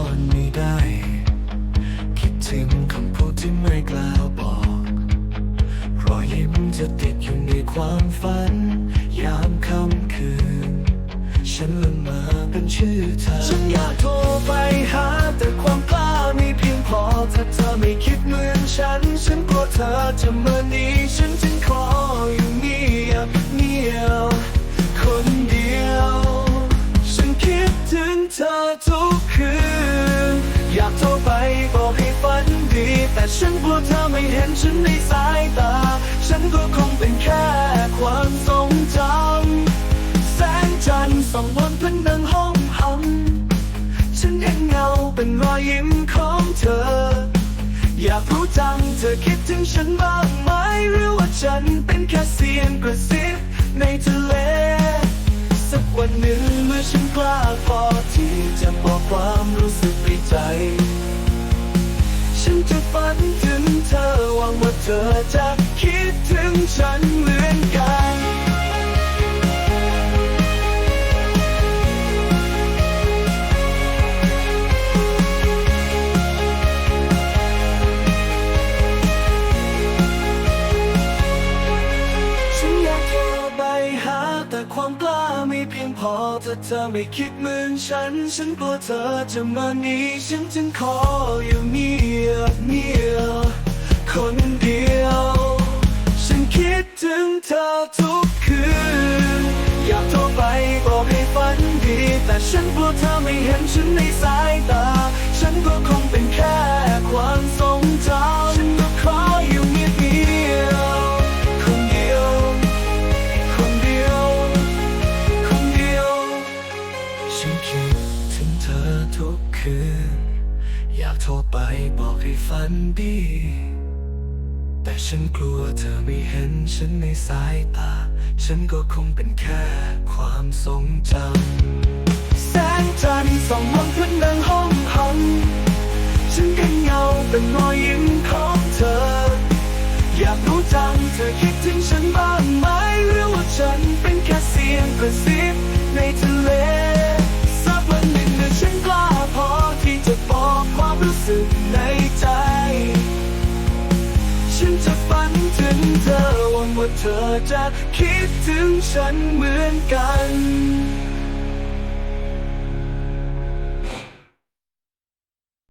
อนไม่ได้ คิดถึงคำพูดที่ไม่กล้าบอกรอยยิ้มจะติดอยู่ในความฝัน ยามค่ำคืน ฉันละเมอเป็นชื่อเธอ ฉันอยากโทรไปหา แต่ความกล้าไม่เพียงพอ ถ้าเธอไม่คิดเหมือนฉัน ฉันกลัวเธอจะมาหนีฉันจึงขออยู่เงียบเงียบคนเดียว ฉันคิดถึงเธอทุกคืน อยากโทรไปบอกให้ฝันดี แต่ฉันกลัวเธอไม่เห็นฉันในสายตา ฉันก็คงเป็นแค่ความทรงจำแสงจันทร์ส่องบนผนังห้องหำฉันเห็นเงาเป็นรอยยิ้มของเธอ อยากรู้จังเธอคิดถึงฉันบ้างไหมหรือว่าฉันเป็นแค่เสียงกระซิบในทะเล สักวันหนึ่ง อฉันกล้าพอที่จะบอกความรู้สึกในใจ ฉันจะฝันถึงเธอหวังว่าเธอจะคิดถึงฉันเหมือนกันฉัน อถ้าเธอไม่คิดเหมือนฉัน ฉันกลัวเธอจะมาหนีฉันจึงขออยู่เงียบเงียบคนเดียว ฉันคิดถึงเธอทุกคืน อยากโทรไปบอกให้ฝันดี แต่ฉันกลัวเธอไม่เห็นฉันในสายตา ฉันก็คงเป็นแค่ความทรงจำฉันก็ขอ โทรไปบอกให้ฝันดี แต่ฉันกลัวเธอไม่เห็นฉันในสายตา ฉันก็คงเป็นแค่ความทรงจำ แสงจันทร์ส่องมองพื้นดังห้องห้องฉันก็เงาเป็นรอยยิ้มของเธอ อยากรู้จังเธอคิดถึงฉันบ้างไหมหรือว่าฉันเป็นแค่เสียงกระซิบในทะเล รู้สึกในใจ ฉันจะฝันถึงเธอหวังว่าเธอจะคิดถึงฉันเหมือนกัน